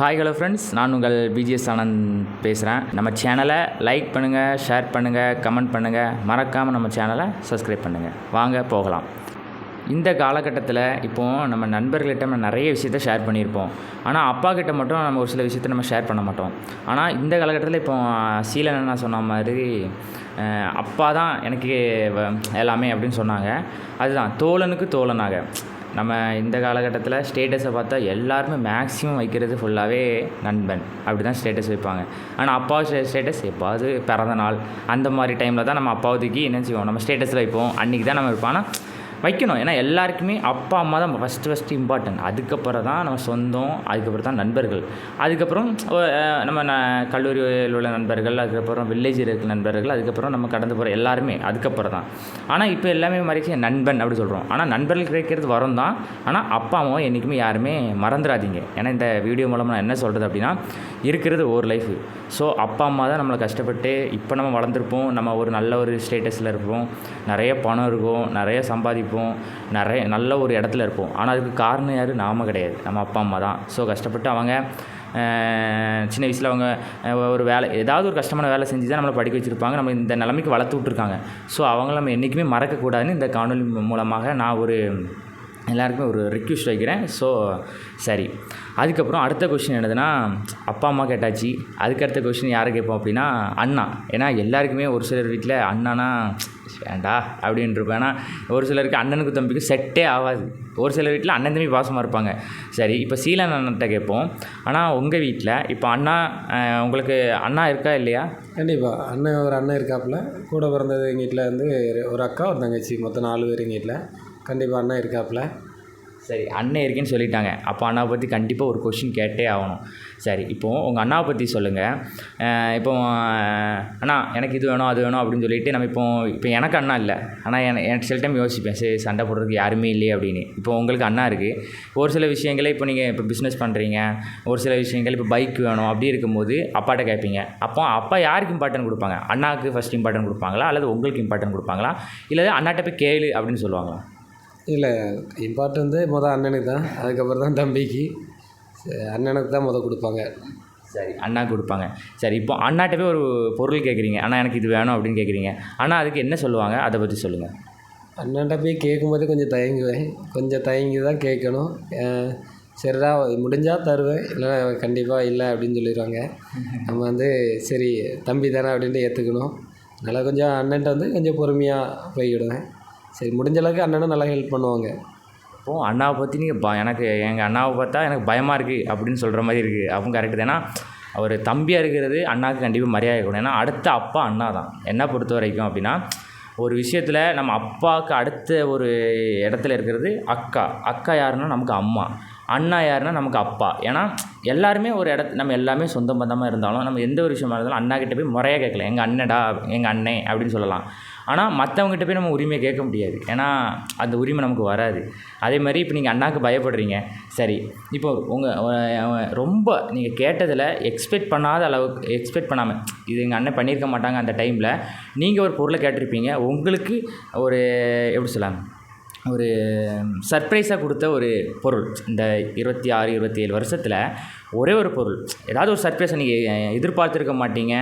Hi hello friends நான் உங்கள் BGS Anand பேசுகிறேன் நம்ம சேனலை லைக் பண்ணுங்கள் ஷேர் பண்ணுங்கள் கமெண்ட் பண்ணுங்கள் மறக்காமல் நம்ம சேனலை சப்ஸ்கிரைப் பண்ணுங்கள் வாங்க போகலாம். இந்த காலகட்டத்தில் இப்போது நம்ம நண்பர்கள்கிட்ட நம்ம நிறைய விஷயத்த ஷேர் பண்ணியிருப்போம். ஆனால் அப்பா கிட்ட மட்டும் நம்ம ஒரு சில விஷயத்த நம்ம ஷேர் பண்ண மாட்டோம். ஆனால் இந்த காலகட்டத்தில் இப்போ சீலன் நான் சொன்ன மாதிரி அப்பா தான் எனக்கு எல்லாமே அப்படின்னு சொன்னாங்க. அதுதான் தோழனுக்கு தோழனாக. நம்ம இந்த காலகட்டத்தில் ஸ்டேட்டஸை பார்த்தா எல்லாருமே மேக்ஸிமம் வைக்கிறது ஃபுல்லாகவே நண்பன். அப்படி தான் ஸ்டேட்டஸ் வைப்பாங்க. ஆனால் அப்பா ஸ்டேட்டஸ் எப்பாவது பிறந்த நாள் அந்த மாதிரி டைமில் தான் நம்ம அப்பாவதுக்கு என்ன செய்வோம்? நம்ம ஸ்டேட்டஸில் வைப்போம். அன்றைக்கி தான் நம்ம வைப்போம் ஆனால் வைக்கணும். ஏன்னா எல்லாருக்குமே அப்பா அம்மா தான் ஃபஸ்ட்டு ஃபஸ்ட்டு இம்பார்ட்டன்ட் அதுக்கப்புறம் தான் நம்ம சொந்தம் அதுக்கப்புறம் தான் நண்பர்கள். அதுக்கப்புறம் நம்ம ந கல்லூரியில் உள்ள நண்பர்கள் அதுக்கப்புறம் வில்லேஜில் இருக்கிற நண்பர்கள் அதுக்கப்புறம் நம்ம கடந்து போகிற எல்லாருமே அதுக்கப்புறம் தான். ஆனால் இப்போ எல்லாமே மறைச்சி நண்பன் அப்படி சொல்கிறோம் ஆனால் நண்பர்கள் கிடைக்கிறது வரம் தான். ஆனால் அப்பா அம்மாவும் என்றைக்குமே யாருமே மறந்துடாதீங்க. ஏன்னா இந்த வீடியோ மூலமாக நான் என்ன சொல்கிறது அப்படின்னா இருக்கிறது ஒரு லைஃப் ஸோ அப்பா அம்மா தான் நம்மளை கஷ்டப்பட்டு இப்போ நம்ம வளர்ந்துருப்போம். நம்ம ஒரு நல்ல ஒரு ஸ்டேட்டஸில் இருப்போம். நிறைய பணம் இருக்கும். நிறைய சம்பாதிப்போம் நிறைய நல்ல ஒரு இடத்துல இருப்போம். ஆனால் அதுக்கு காரணம் யார்? நாம கிடையாது. நம்ம அப்பா அம்மா தான். ஸோ கஷ்டப்பட்டு அவங்க சின்ன வயசில் அவங்க ஒரு வேலை ஏதாவது ஒரு கஷ்டமான வேலை செஞ்சு தான் நம்மளை படிக்க வச்சுருப்பாங்க. நம்ம இந்த நிலைமைக்கு வளர்த்து விட்ருக்காங்க ஸோ அவங்கள நம்ம என்றைக்குமே மறக்கக்கூடாதுன்னு இந்த காணொலி மூலமாக நான் ஒரு எல்லாருக்குமே ஒரு ரிக்வெஸ்ட் வைக்கிறேன். ஸோ சரி. அதுக்கப்புறம் அடுத்த கொஷின் என்னதுன்னா அப்பா அம்மா கேட்டாச்சு. அதுக்கு அடுத்த கொஷின் யாரை கேட்போம் அப்படின்னா அண்ணா. ஏன்னா எல்லாருக்குமே ஒரு சிலர் வீட்டில் அண்ணானா வேண்டா அப்படின்னு இருப்பேன். ஏன்னா ஒரு சிலருக்கு அண்ணனுக்கு தம்பிக்கு செட்டே ஆகாது. ஒரு சிலர் வீட்டில் அண்ணன் தம்பி பாசமாக இருப்பாங்க. சரி இப்போ சீலன் அண்ணன்ட்ட கேட்போம். ஆனால் உங்கள் வீட்டில் இப்போ அண்ணா உங்களுக்கு அண்ணா இருக்கா இல்லையா? கண்டிப்பாக அண்ணன் ஒரு அண்ணன் இருக்காப்புல. கூட பிறந்தது எங்கள் வீட்டில் வந்து ஒரு அக்கா ஒரு தங்கச்சி. மொத்தம் நாலு பேர் எங்கள் வீட்டில் கண்டிப்பாக அண்ணா இருக்காப்புல. சரி அண்ணன் இருக்கேன்னு சொல்லிட்டாங்க. அப்போ அண்ணாவை பற்றி கண்டிப்பாக ஒரு கொஷின் கேட்டே ஆகணும். சரி இப்போது உங்கள் அண்ணாவை பற்றி சொல்லுங்கள் இப்போ அண்ணா எனக்கு இது வேணும் அது வேணும் அப்படின்னு சொல்லிட்டு நம்ம இப்போ இப்போ எனக்கு அண்ணா இல்லை. ஆனால் என எனக்கு சில டைம் யோசிப்பேன். சரி சண்டை போடுறதுக்கு யாருமே இல்லையே அப்படின்னு. இப்போ உங்களுக்கு அண்ணா இருக்குது ஒரு சில விஷயங்களே இப்போ நீங்கள் இப்போ பிஸ்னஸ் பண்ணுறீங்க ஒரு சில விஷயங்கள் இப்போ பைக் வேணும். அப்படி இருக்கும்போது அப்பாட்ட கேட்பீங்க. அப்போ அப்பா யாருக்கு இம்பார்ட்டன்ட் கொடுப்பாங்க? அண்ணாவுக்கு ஃபஸ்ட் இம்பார்ட்டன்ட் கொடுப்பாங்களா? அல்லது உங்களுக்கு இம்பார்ட்டன்ட் கொடுப்பாங்களா? இல்லை அண்ணாட்ட போய் கேளு அப்படின்னு சொல்லுவாங்களா? இல்லை இம்பார்ட்டன் வந்து மொதல் அண்ணனுக்கு தான். அதுக்கப்புறம் தான் தம்பிக்கு. அண்ணனுக்கு தான் மொதல் கொடுப்பாங்க. சரி அண்ணா கொடுப்பாங்க. சரி இப்போ அண்ணாட்ட போய் ஒரு பொருள் கேட்குறீங்க. அண்ணா எனக்கு இது வேணும் அப்படின்னு கேட்குறீங்க. அண்ணா அதுக்கு என்ன சொல்லுவாங்க? அதை பற்றி சொல்லுங்கள் அண்ணன்ட்ட போய் கேட்கும்போது கொஞ்சம் தயங்குவேன். கொஞ்சம் தயங்கி தான் கேட்கணும். சரிடா முடிஞ்சால் தருவேன். இல்லைன்னா கண்டிப்பாக இல்லை அப்படின்னு சொல்லிடுவாங்க. நம்ம வந்து சரி தம்பி தானே அப்படின்ட்டு ஏற்றுக்கணும் அதனால் கொஞ்சம் அண்ணன்ட்ட வந்து கொஞ்சம் பொறுமையாக போய்க்கிடுவேன். சரி முடிஞ்ச அளவுக்கு அண்ணனும் நல்லா ஹெல்ப் பண்ணுவாங்க. அப்போது அண்ணாவை பற்றி நீங்கள் ப எனக்கு எங்கள் அண்ணாவை பார்த்தா எனக்கு பயமாக இருக்குது அப்படின்னு சொல்கிற மாதிரி இருக்குது அவங்க கரெக்டு ஏன்னா அவர் தம்பியாக இருக்கிறது அண்ணாவுக்கு கண்டிப்பாக மரியாதை கொடுக்கும் ஏன்னா அடுத்த அப்பா அண்ணா தான் என்ன பொறுத்த வரைக்கும் அப்படின்னா ஒரு விஷயத்தில் நம்ம அப்பாவுக்கு அடுத்த ஒரு இடத்துல இருக்கிறது அக்கா. அக்கா யாருன்னா நமக்கு அம்மா. அண்ணா யாருன்னா நமக்கு அப்பா. ஏன்னா எல்லாருமே ஒரு இடத்து நம்ம எல்லாமே சொந்த பந்தமாக இருந்தாலும் நம்ம எந்த ஒரு விஷயமா இருந்தாலும் அண்ணா கிட்டே போய் முறையாக கேட்கலாம். எங்கள் அண்ணடா எங்கள் அண்ணே அப்படின்னு சொல்லலாம். ஆனால் மற்றவங்ககிட்ட போய் நம்ம உரிமையை கேட்க முடியாது. ஏன்னா அந்த உரிமை நமக்கு வராது. அதே மாதிரி இப்போ நீங்கள் அண்ணாவுக்கு பயப்படுறீங்க. சரி இப்போ உங்கள் ரொம்ப நீங்கள் கேட்டதில் எக்ஸ்பெக்ட் பண்ணாத அளவுக்கு எக்ஸ்பெக்ட் பண்ணாமல் இது எங்கள் அண்ணன் பண்ணியிருக்க மாட்டாங்க அந்த டைமில் நீங்கள் ஒரு பொருளை கேட்டிருப்பீங்க. உங்களுக்கு ஒரு எப்படி சொல்லலாம்? ஒரு சர்ப்ரைஸாக கொடுத்த ஒரு பொருள். இந்த இருபத்தி ஆறு இருபத்தி ஏழு வருஷத்தில் ஒரே ஒரு பொருள். ஏதாவது ஒரு சர்ப்ரைஸை நீங்கள் எதிர்பார்த்துருக்க மாட்டீங்க.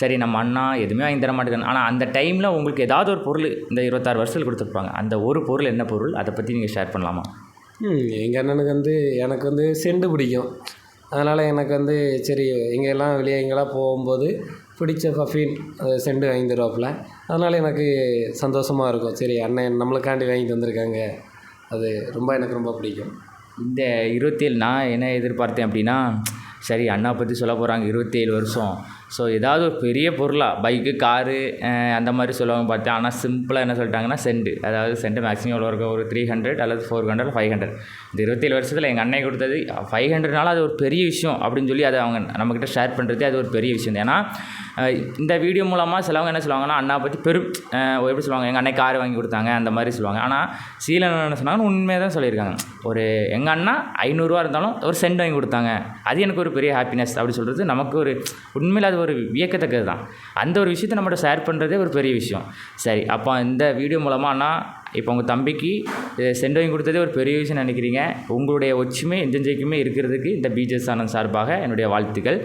சரி நம்ம அண்ணா எதுவுமே வாங்கி தர மாட்டேங்க ஆனால் அந்த டைமில் உங்களுக்கு ஏதாவது ஒரு பொருள் இந்த இருபத்தாறு வருஷத்தில் கொடுத்துருப்பாங்க. அந்த ஒரு பொருள் என்ன பொருள்? அதை பற்றி நீங்கள் ஷேர் பண்ணலாமா? எங்கள் அண்ணனுக்கு வந்து எனக்கு வந்து செண்டு பிடிக்கும். அதனால் எனக்கு வந்து சரி எங்கெல்லாம் வெளியே எங்கெல்லாம் போகும்போது பிடிச்ச பஃபின் அது செண்டு வாங்கி தருவாப்புல. அதனால் எனக்கு சந்தோஷமாக இருக்கும். சரி அண்ணன் நம்மளுக்காண்டி வாங்கி தந்திருக்காங்க. அது ரொம்ப எனக்கு ரொம்ப பிடிக்கும். இந்த இருபத்தேழு நான் என்ன எதிர்பார்த்தேன் அப்படின்னா சரி அண்ணா பற்றி சொல்ல போகிறாங்க இருபத்தேழு வருஷம். ஸோ ஏதாவது ஒரு பெரிய பொருளாக பைக்கு காரு அந்த மாதிரி சொல்லுவாங்க பார்த்தேன். ஆனால் சிம்பிளாக என்ன சொல்லிட்டாங்கன்னா சென்ட் அதாவது சென்ட் மேக்ஸிமம் எவ்வளோ இருக்கும் ஒரு த்ரீ ஹண்ட்ரட் அல்லது ஃபோர் ஹண்ட்ரட் ஃபைவ் ஹண்ட்ரட் இந்த இருபத்தேழு வருஷத்தில் எங்கள் அண்ணன் கொடுத்தது ஃபைவ் ஹண்ட்ரட்னால அது ஒரு பெரிய விஷயம் அப்படின்னு சொல்லி அதை அவங்க நம்மக்கிட்ட ஷேர் பண்ணுறதே அது ஒரு பெரிய விஷயம். ஏன்னா இந்த வீடியோ மூலமாக சிலவங்க என்ன சொல்லுவாங்கன்னா அண்ணா பற்றி பெரும் எப்படி சொல்லுவாங்க எங்கள் அண்ணன் கார் வாங்கி கொடுத்தாங்க அந்த மாதிரி சொல்லுவாங்க. ஆனால் சீலன் என்ன சொன்னாங்கன்னு உண்மையாக தான் சொல்லியிருக்காங்க. ஒரு எங்கள் அண்ணா ஐநூறுரூவா இருந்தாலும் ஒரு சென்ட் வாங்கி கொடுத்தாங்க. அது எனக்கு ஒரு பெரிய ஹாப்பினஸ் அப்படி சொல்கிறது நமக்கு ஒரு உண்மையில் அது ஒரு வியக்கத்தக்கது தான் அந்த ஒரு விஷயத்தை நம்மகிட்ட ஷேர் பண்ணுறதே ஒரு பெரிய விஷயம். சரி அப்போ இந்த வீடியோ மூலமாக அண்ணா இப்போ உங்கள் தம்பிக்கு அஹ், சென்ட் வாங்கி கொடுத்ததே ஒரு பெரிய விஷயம் நினைக்கிறீங்க. உங்களுடைய ஒற்றுமை எந்தெஞ்சைக்குமே இருக்கிறதுக்கு இந்த பிஜேஎஸ் ஆனந்த் சார்பாக என்னுடைய வாழ்த்துக்கள்.